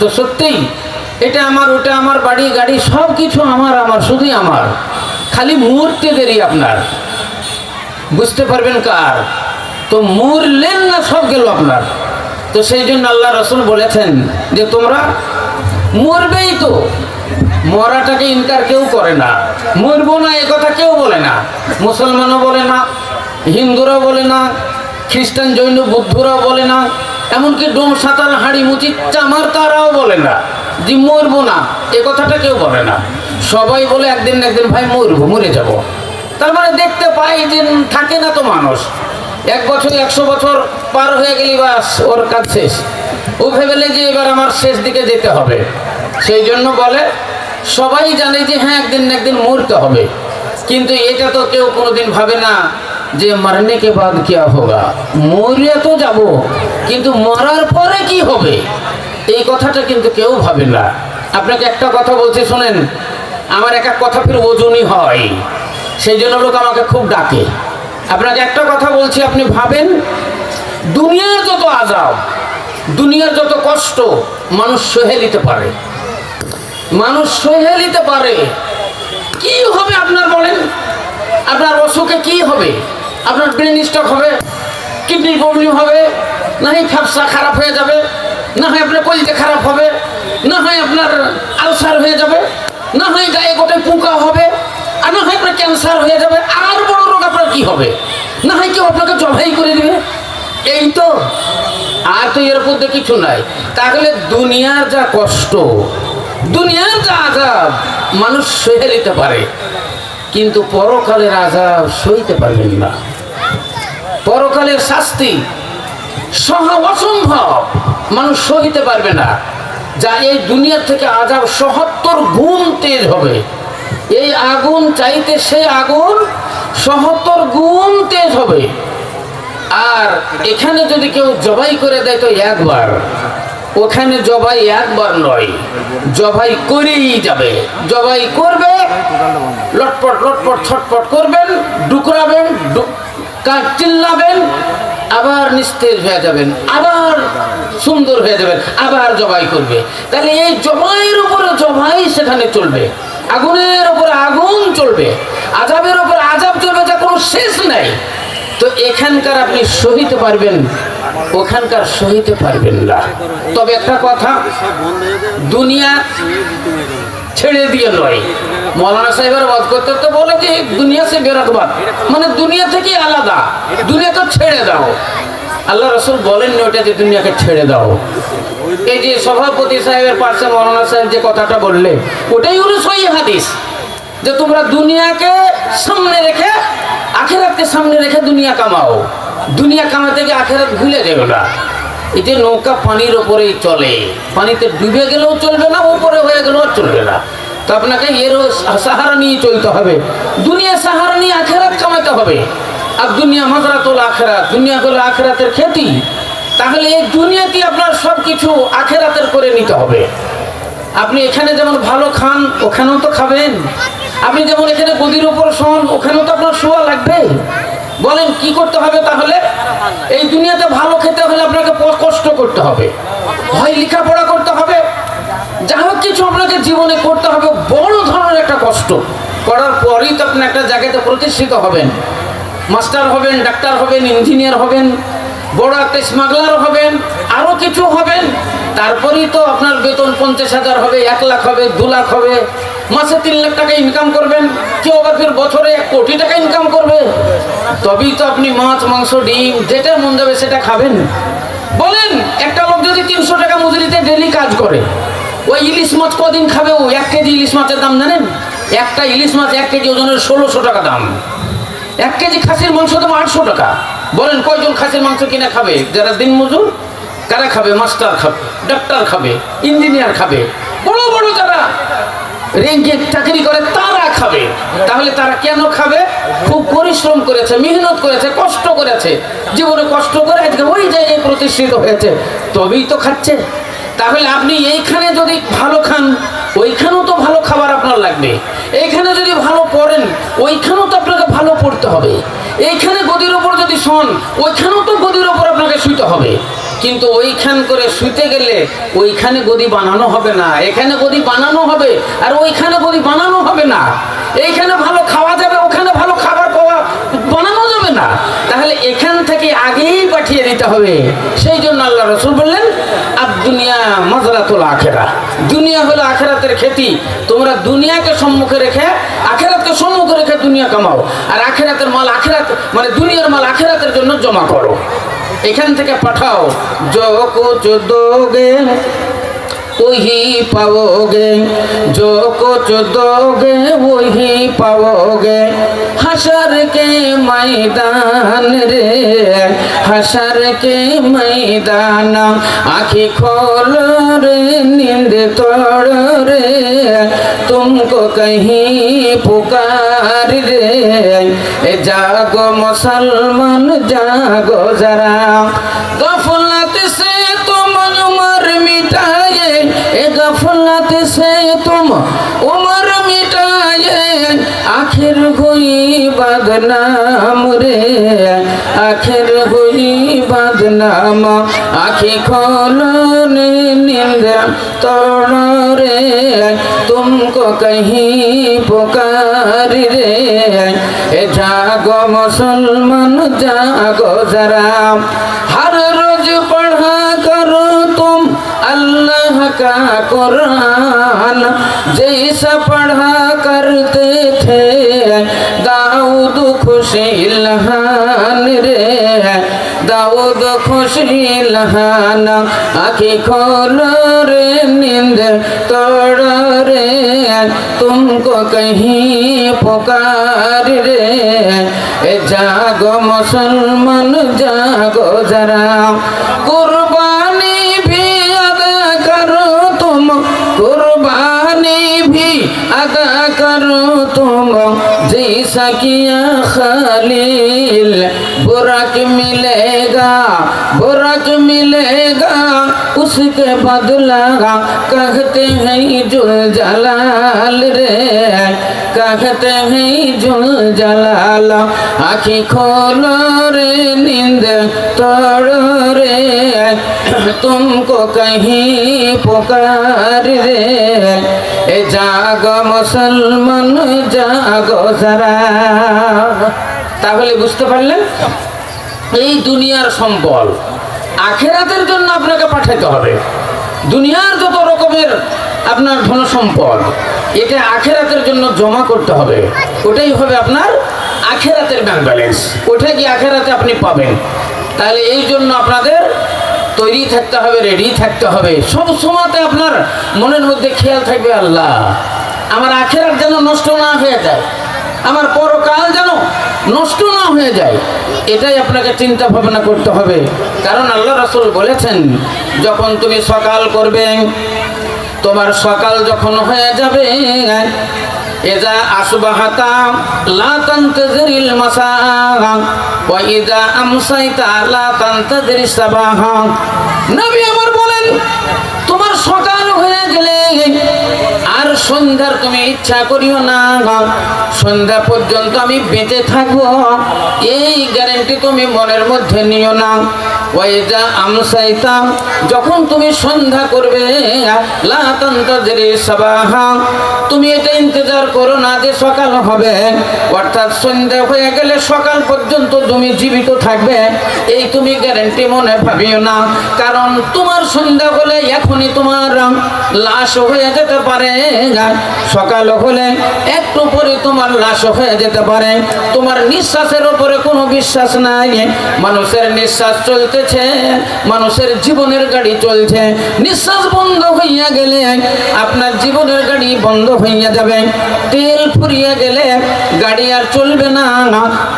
তো সত্যিই, এটা আমার, ওটা আমার বাড়ি, গাড়ি, সব কিছু আমার আমার, শুধুই আমার। খালি মুহূর্তে দেরি আপনার। বুঝতে পারবেন কার? তো মরলেন না, সব গেল আপনার। তো সেই জন্য আল্লাহ রসুল বলেছেন যে তোমরা মরবেই তো। মরাটাকে ইনকার কেউ করে না। মরবো না, এ কথা কেউ বলে না। মুসলমানও বলে না, হিন্দুরাও বলে না খ্রিস্টান জৈন বুদ্ধরাও বলে না, এমনকি ডোম সাঁতাল হাঁড়ি মুচি চামার তারাও বলে না। যে মরবো না, এ কথাটা কেউ বলে না। সবাই বলে, একদিন একদিন ভাই মরবো, মরে যাব। তার মানে দেখতে পাই যে থাকে না তো মানুষ। এক বছর, একশো বছর পার হয়ে গেলি বাস, ওর কাজ শেষ। ও ভেবেলে যে এবার আমার শেষ দিকে যেতে হবে। সেই জন্য বলে, সবাই জানে যে হ্যাঁ একদিন একদিন মরতে হবে। কিন্তু এটা তো কেউ কোনোদিন ভাবে না। যে মরনে কে বাদ কিয়া হোগা? মরে তো যাব, কিন্তু মরার পরে কি হবে? এই কথাটা কিন্তু কেউ ভাবে না। আপনাকে একটা কথা বলছি, শোনেন। আমার এক এক কথা ফির ওজনই হয়। সেই জন্য লোক আমাকে খুব ডাকে। আপনাকে একটা কথা বলছি, আপনি ভাবেন? দুনিয়ার যত আজাব দুনিয়ার যত কষ্ট, মানুষ সহে নিতে পারে। মানুষ সহে নিতে পারে। কি হবে আপনার বলেন? আপনার অসুখে কি হবে? আপনার ব্রেন স্ট্রোক হবে কিডনি প্রবলেম হবে, না হয় ফ্যাপসা খারাপ হয়ে যাবে, না হয় আপনার কলিতে খারাপ হবে, না হয় আপনার আলসার হয়ে যাবে, না হয় গায়ে গোটায় পোকা হবে, আর না হয় আপনার ক্যান্সার হয়ে যাবে, আর বড় রোগ আপনার কি হবে? না হয় কেউ আপনাকে জবাই করে দিবে। এই তো, আর তো এর মধ্যে কিছু নাই। তাহলে দুনিয়ার যা কষ্ট, দুনিয়ার যা আজাব, মানুষ সহে নিতে পারে, কিন্তু পরকালের আজাব সইতে পারবেন না। পরকালের শাস্তি সহ অসম্ভব। মানুষ সহিতে পারবে না। যা এই দুনিয়ার থেকে আজাব সহত্তর গুণ তেজ হবে। এই আগুন চাইতে সে আগুন সহত্তর গুণ তেজ হবে। আর এখানে যদি কেউ জবাই করে দেয় তো একবার। ওখানে জবাই একবার নয়। জবাই করেই যাবে। জবাই করবে, লটপট লটপট, ছটপট করবেন, ডুকরাবেন ডু- কা- চিল্লাবেন, আবার নিস্তেজ হয়ে যাবেন, আবার সুন্দর হয়ে যাবেন, আবার জবাই করবে। তাহলে এই জবাইয়ের উপরে জবাই সেখানে চলবে। আগুনের উপরে আগুন চলবে। আজাবের উপরে আজাব চলবে, যা কোনো শেষ নাই। তো এখানকার আপনি সহিতে পারবেন, ওখানকার সহিতে পারবেন না। তবে একটা কথা, দুনিয়া ছেড়ে দিয়ে নয় মৌলানা সাহেবের বাদ করতে তো বলে যে, দুনিয়া সে বেরকবাদ। মানে দুনিয়া থেকে আলাদা। দুনিয়া তো ছেড়ে দাও। আল্লাহ রসুল বলেননি ওটা যে দুনিয়াকে ছেড়ে দাও। এই যে সভাপতি সাহেবের পাশে মৌলানা সাহেব যে কথাটা বললে, ওটাই হলো সই হাদিস। যে তোমরা দুনিয়াকে সামনে রেখে, আখেরাতকে সামনে রেখে দুনিয়া কামাও। দুনিয়া কামাতে গিয়ে আখেরাত ভুলে যেও না। এই যে নৌকা পানির ওপরেই চলে, পানিতে ডুবে গেলেও চলবে না, উপরে হয়ে গেলেও চলবে না। তো আপনাকে এরও সাহারা নিয়ে চলতে হবে। দুনিয়া সাহারা নিয়ে আখেরাত কামাতে হবে। আর দুনিয়া মাজরাতুল আখেরাত দুনিয়া হলো আখেরাতের খ্যাতি তাহলে এই দুনিয়াতে আপনার সব কিছু আখেরাতের করে নিতে হবে। আপনি এখানে যেমন ভালো খান, ওখানেও তো খাবেন। আপনি যেমন এখানে গদির উপর শোন, ওখানেও তো আপনার শোয়া লাগবে। বলেন, কি করতে হবে তাহলে? এই দুনিয়াতে ভালো খেতে হলে আপনাকে কষ্ট করতে হবে। হয় লেখাপড়া করতে হবে। যা হোক কিছু আপনাকে জীবনে করতে হবে। বড় ধরনের একটা কষ্ট। করার পরেই তো আপনি একটা জায়গাতে প্রতিষ্ঠিত হবেন। মাস্টার হবেন, ডাক্তার হবেন, ইঞ্জিনিয়ার হবেন, বড় একটা স্মাগলার হবেন আরও কিছু হবেন। তারপরেই তো আপনার বেতন পঞ্চাশ হাজার হবে, এক লাখ হবে, দু লাখ হবে। মাসে তিন লাখ টাকা ইনকাম করবেন কেউ আবার বছরে এক কোটি টাকা ইনকাম করবে। তবেই তো আপনি মাছ, মাংস, ডিম, যেটা মন যাবে সেটা খাবেন। বলেন, একটা লোক যদি তিনশো টাকা মজুরিতে ডেলি কাজ করে ওই ইলিশ মাছ কদিন খাবে? ও এক কেজি ইলিশ মাছের দাম জানেন? একটা ইলিশ মাছ এক কেজি ওজনের ষোলোশো টাকা দাম। এক কেজি খাসির মাংস দাম আটশো টাকা। বলেন, কয়জন খাসির মাংস কিনে খাবে? যারা দিন মজুর, কারা খাবে? মাস্টার খাবে, ডাক্তার খাবে, ইঞ্জিনিয়ার খাবে। বড় বড় যারা রেঞ্জে চাকরি করে তারা খাবে। তাহলে তারা কেন খাবে? খুব পরিশ্রম করেছে, মেহনত করেছে, কষ্ট করেছে। জীবনে কষ্ট করে আজকে ওই জায়গায় প্রতিষ্ঠিত হয়েছে। তবেই তো খাচ্ছে। তাহলে আপনি এইখানে যদি ভালো খান, ওইখানেও তো ভালো খাবার আপনার লাগবে। এইখানে যদি ভালো পড়েন, ওইখানেও তো আপনাকে ভালো পড়তে হবে। এইখানে গদির ওপর যদি শোন, ওইখানেও তো গদির ওপর আপনাকে শুইতে হবে। কিন্তু ওইখান করে শুতে গেলে ওইখানে গদি বানানো হবে না, এখানে গদি বানানো হবে, আর ওইখানে গদি বানানো হবে না। এইখানে ভালো খাওয়া যাবে, ওখানে ভালো খাবার পাওয়া বানানো যাবে না। তাহলে এখান থেকে আগেই পাঠিয়ে দিতে হবে। সেই জন্য আল্লাহ রসুল বললেন আর দুনিয়া মজরাতুল আখেরা। দুনিয়া হলো আখেরাতের খেতি। তোমরা দুনিয়াকে সম্মুখে রেখে, আখেরাতকে সম্মুখে রেখে দুনিয়া কামাও। আর আখেরাতের মাল আখেরাত মানে দুনিয়ার মাল আখেরাতের জন্য জমা করো। এখান থেকে পাঠাও। যো দোগে ওহি পাবগে যো কুচ দোগে ওহি পাবগে হাসার কে ময়দান রে, হাসার কে ময়দান। আখি খোল রে, নিন্দ তোড় রে। তুমক কহি পুকার রে এ জাগো মুসলমান, জাগো যারা। গফলাতে সে তুম উমর মিটায়ে, এ গফলাতে সে তুম উমর মিটায়ে। আখির হুই বদনাম রে, আখির হুই বদনাম। আখি খোলন নিন্দ তর রে, তুমকো কহি পুকার রে। रे ए जागो मुसलमान जागो जरा हर रोज पढ़ा करो तुम अल्लाह का कुरान जैसा पढ़ा करते थे दाऊद खुशी लहान বসিল হানা আখি খোল রে নিন্দ তড় রে তুমকো কহি পোকার রে জাগো মুসলমান, জাগো জরা কুরবানি ভি আদা করো তুম, কুরবানি ভি আদা করো তুম, জিসা কিয়া খালিল। बुरक मिलेगा बुरक मिलेगा उसके बदला कहते हैं जुल जलाल रे कहते हैं जुल जलाल आखी खोलो रे नींद तोड़ो रे तुमको कहीं पुकार रे ए जागो মুসলমান জাগো যারা তাহলে বুঝতে পারলেন এই দুনিয়ার সম্বল। আখেরাতের জন্য আপনাকে পাঠাতে হবে। দুনিয়ার যত রকমের আপনার ধন সম্পদ এটা আখেরাতের জন্য জমা করতে হবে। ওটাই হবে আপনার আখেরাতের ব্যাংক ব্যালেন্স ওটা কি আখেরাতে আপনি পাবেন? তাহলে এই জন্য আপনাদের তৈরি থাকতে হবে রেডি থাকতে হবে। সব সময়তে আপনার মনের মধ্যে খেয়াল থাকবে, আল্লাহ, আমার আখেরাত যেন নষ্ট না হয়ে যায়। আমার পরকাল যেন নষ্ট না হয়ে যায়, এটাই আপনাকে চিন্তা ভাবনা করতে হবে। কারণ আল্লাহ রাসূল বলেছেন, যখন তুমি সকাল করবে, তোমার সকাল যখন হয়ে যাবে লা আমার তোমার সকাল হয়ে গেলে সন্ধ্যার তুমি ইচ্ছা করিও না সন্ধ্যা পর্যন্ত আমি বেঁচে থাকব। এই গ্যারেন্টি তুমি মনের মধ্যে নিও না। ওয়াইজা আমসাইতাম যখন তুমি সন্ধ্যা করবে, লা তান্তাজিরি সাবাহা তুমি এটা ইন্তজার করো না যে সকাল হবে। অর্থাৎ সন্ধ্যা হয়ে গেলে সকাল পর্যন্ত তুমি জীবিত থাকবে, এই তুমি গ্যারেন্টি মনে ভাবিও না। কারণ তোমার সন্ধ্যা হলে এখনই তোমার লাশ হয়ে যেতে পারে। সকাল হলে একটু পরে তোমার লাশ হয়ে যেতে পারে। তোমার নিঃশ্বাসের উপরে কোনো বিশ্বাস নাই। মানুষের নিঃশ্বাস চলতেছে, মানুষের জীবনের গাড়ি চলছে। নিঃশ্বাস বন্ধ হইয়া গেলে আপনার জীবনের গাড়ি বন্ধ হইয়া যাবে। তেল ফুরিয়ে গেলে গাড়ি আর চলবে না।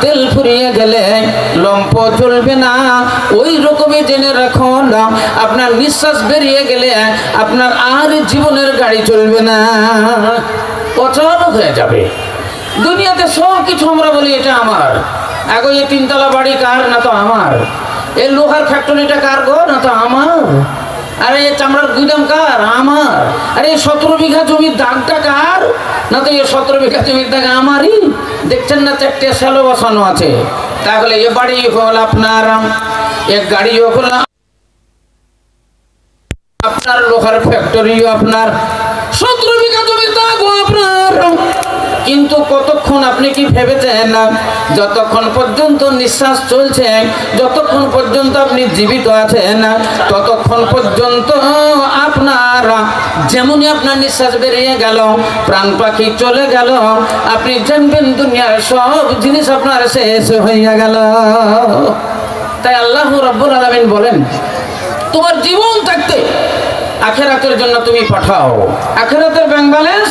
তেল ফুরিয়ে গেলে লম্প চলবে না। ওই রকমই জেনে রাখুন, আপনার নিঃশ্বাস বেরিয়ে গেলে আপনার আর জীবনের গাড়ি চলবে না। অচল হয়ে যাবে। দুনিয়াতে সব কিছু আমরা বলি, এটা আমার। আগে এই তিনতলা বাড়ি কার? না তো আমার। এই লোহার ফ্যাক্টরিটা কার গো? না তো আমার। আরে এই চামড়ার গুদাম কার? আমার? আরে সতেরো বিঘা জমির দাগটা কার? না তো এই সতেরো বিঘা জমির দাগ আমারই। দেখছেন না চারটে শ্যালো বসানো আছে? তাহলে এ বাড়ি হল আপনার এক গাড়িও হল আপনার, লোহার ফ্যাক্টরিও আপনার। সতেরো বিঘা জমির দাগও আপনার। কিন্তু কতক্ষণ আপনি কি ভেবেছেন যতক্ষণ পর্যন্ত নিঃশ্বাস চলছে, যতক্ষণ পর্যন্ত আপনি জীবিত আছেন, ততক্ষণ পর্যন্ত আপনার যেমনই আপনার নিঃশ্বাস বেরিয়ে গেল, প্রাণ পাখি চলে গেল, আপনি জানবেন দুনিয়ার সব জিনিস আপনার শেষ হইয়া গেল। তাই আল্লাহ রব্বুল আলমিন বলেন, তোমার জীবন থাকতে আখেরাতের জন্য তুমি পাঠাও। আখেরাতের ব্যাংক ব্যালেন্স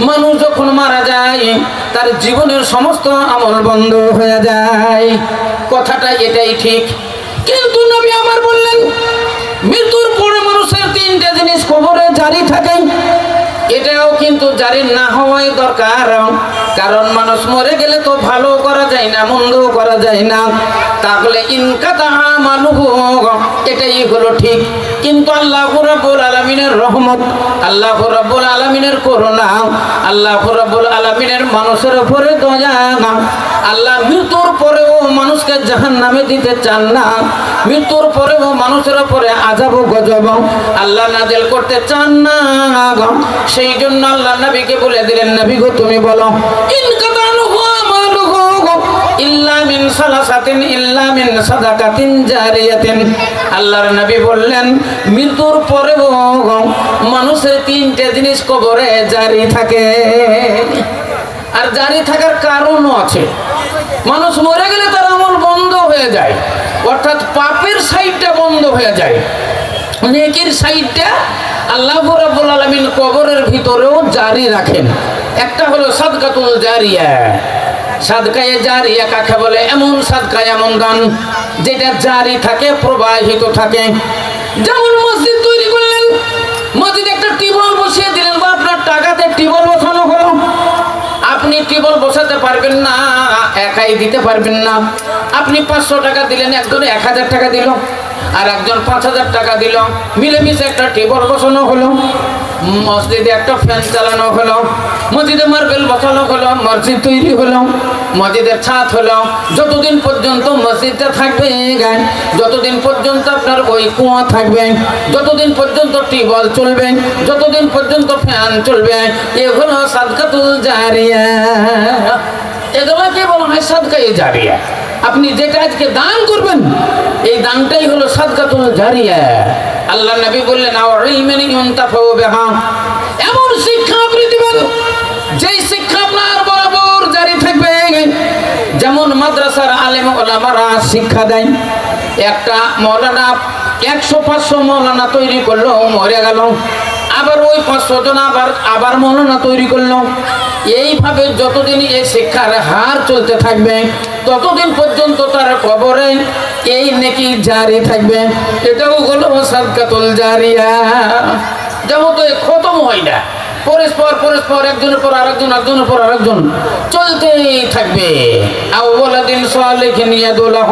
মানুষ যখন মারা যায়, তার জীবনের সমস্ত আমল বন্ধ হয়ে যায়। কথাটা এটাই ঠিক। কিন্তু নবী আমার বললেন, মৃত্যুর পরে মানুষের তিনটে জিনিস কবরে জারি থাকে। এটাও কিন্তু জারি না হওয়াই দরকার, কারণ মানুষ মরে গেলে তো ভালো করা যায় না মন্দ করা যায় না। তাহলে তাহা মানুষ এটাই হলো ঠিক। কিন্তু আল্লাহ রাব্বুল আলামিনের রহমত, আল্লাহ রাব্বুল আলামিনের করুণা, আল্লাহ রাব্বুল আলামিনের মানুষের উপরে দয়া আল্লাহ মৃত্যুর পরেও মানুষকে জাহান নামে দিতে চান না। মৃত্যুর পরেও মানুষের উপরে আজাব গজব। আল্লাহ নাজেল করতে চান না সেই জন্য আল্লাহ নবীকে বলে দিলেন, নবী গো, তুমি বলো আল্লাহর বললেন, মৃত্যুর পরেও মানুষের তিনটে জিনিস কবরে জারি থাকে। আর জারি থাকার কারণও আছে। মানুষ মরে গেলে তার আমল বন্ধ হয়ে যায়। অর্থাৎ পাপের সাইডটা বন্ধ হয়ে যায়। নেকির সাইডটা আল্লাহ রাব্বুল আলামিন কবরের ভিতরেও জারি রাখেন। একটা হলো সাদকাতুল জারিয়া। সাদকায়ে জারিয়া কাকে বলে? এমন সাদকায় এমন দান যেটা জারি থাকে, প্রবাহিত থাকে। যেমন মসজিদ তৈরি করলেন। মসজিদে একটা টিউবওয়েল বসিয়ে পারবেন না, একাই দিতে পারবেন না। আপনি পাঁচশো টাকা দিলেন, একজন এক হাজার টাকা দিল, আর একজন পাঁচ হাজার টাকা দিল। মিলেমিশে একটা টেবল বসানো হলো, মসজিদে একটা ফ্যান চালানো হলো। মসজিদে মার্বেল বসানো হলো, মসজিদ তৈরি হলো, মসজিদের ছাদ হলো। যতদিন পর্যন্ত মসজিদটা থাকবে যতদিন পর্যন্ত আপনার ওই কুয়া থাকবে, যতদিন পর্যন্ত টিউবওয়েল চলবে, যতদিন পর্যন্ত ফ্যান চলবে এগুলো সাদকাতুল জারিয়া। এগুলোকে বলা হয় সাদকায়ে জারিয়া? আপনি যেটা আজকে দান করবেন, এই দানটাই হলো সাদকাতুল জারিয়া। আল্লাহ নবী বললেন এমন শিক্ষা যেই শিক্ষা আপনার বরাবর জারি থাকবে, যেমন মাদ্রাসার আলেম ওলামারা শিক্ষা দেয়, একটা মৌলানা একশো পাঁচশো মৌলানা তৈরি করল, মরে গেল। আবার ওই পাঁচশো জন আবার আবার মৌলানা তৈরি করল। এইভাবে যতদিন এই শিক্ষার হার চলতে থাকবে, ততদিন পর্যন্ত তার কবরে এই নেকি জারি থাকবে। এটাও হলো সাদকাতুল জারিয়া। যেমন তো খতম হয় না। পরস্পর পরস্পর, একজনের পর আরেকজন একজনের পর আরেকজন চলতেই থাকবে। ইয়াদুল্লাহ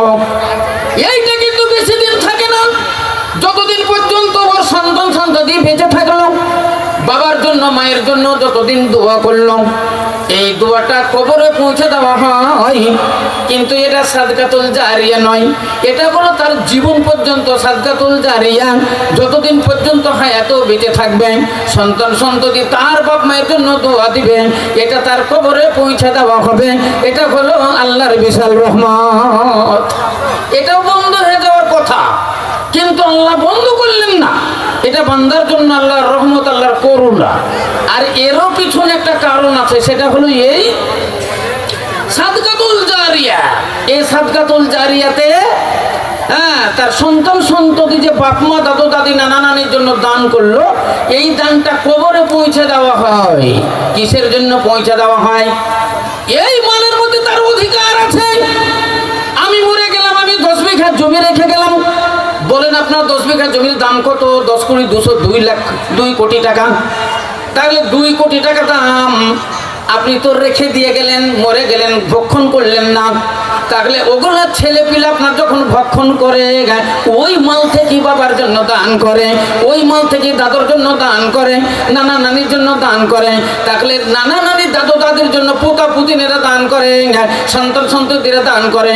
এইটা কিন্তু বেশি দিন থাকে না। যতদিন পর্যন্ত ওর বাবার জন্য, মায়ের জন্য যতদিন দোয়া করল এই দোয়াটা কবরে পৌঁছে দেওয়া হয়। কিন্তু এটা সাদকাতুল জারিয়া নয়। এটা হলো তার জীবন পর্যন্ত সাদকাতুল জারিয়া। যতদিন পর্যন্ত হায়াতেও বেঁচে থাকবে, সন্তান সন্ততি তার বাপ মায়ের জন্য দোয়া দিবে, এটা তার কবরে পৌঁছে দেওয়া হবে। এটা হলো আল্লাহর বিশাল রহমত। এটাও বন্ধ হয়ে যাওয়ার কথা। কিন্তু আল্লাহ বন্ধ করলেন না। এটা বান্দার জন্য আল্লাহর রহমত, আল্লাহর করুণা। আর এরও পিছনে একটা কারণ আছে, সেটা হলো এই সাদকাতুল জারিয়া। এই সাদকাতুল জারিয়াতে হ্যাঁ তার সন্তান সন্ততি যে বাপ মা দাদু, দাদি, নানা নানির জন্য দান করল, এই দানটা কবরে পৌঁছে দেওয়া হয়। কিসের জন্য পৌঁছে দেওয়া হয়? এই মালের মধ্যে তার অধিকার আছে। আমি মরে গেলাম, আমি দশ বিঘা জমি রেখে গেলাম। বলেন আপনার দশ বিঘা জমির দাম কত? দশ কোটি দুশো দুই লাখ দুই কোটি টাকা। তাহলে দুই কোটি টাকা দাম আপনি তো রেখে দিয়ে গেলেন, মরে গেলেন, ভক্ষণ করলেন না। তাহলে ওগুলা ছেলে পিলে আপনার যখন ভক্ষণ করে, ওই মাল থেকে বাবার জন্য দান করে, ওই মাল থেকে দাদুর জন্য দান করে, নানা নানির জন্য দান করে। তাহলে নানা নানি দাদু দাদির জন্য পোতা পুতিনেরা দান করে, সন্তান সন্ততিরা দান করে।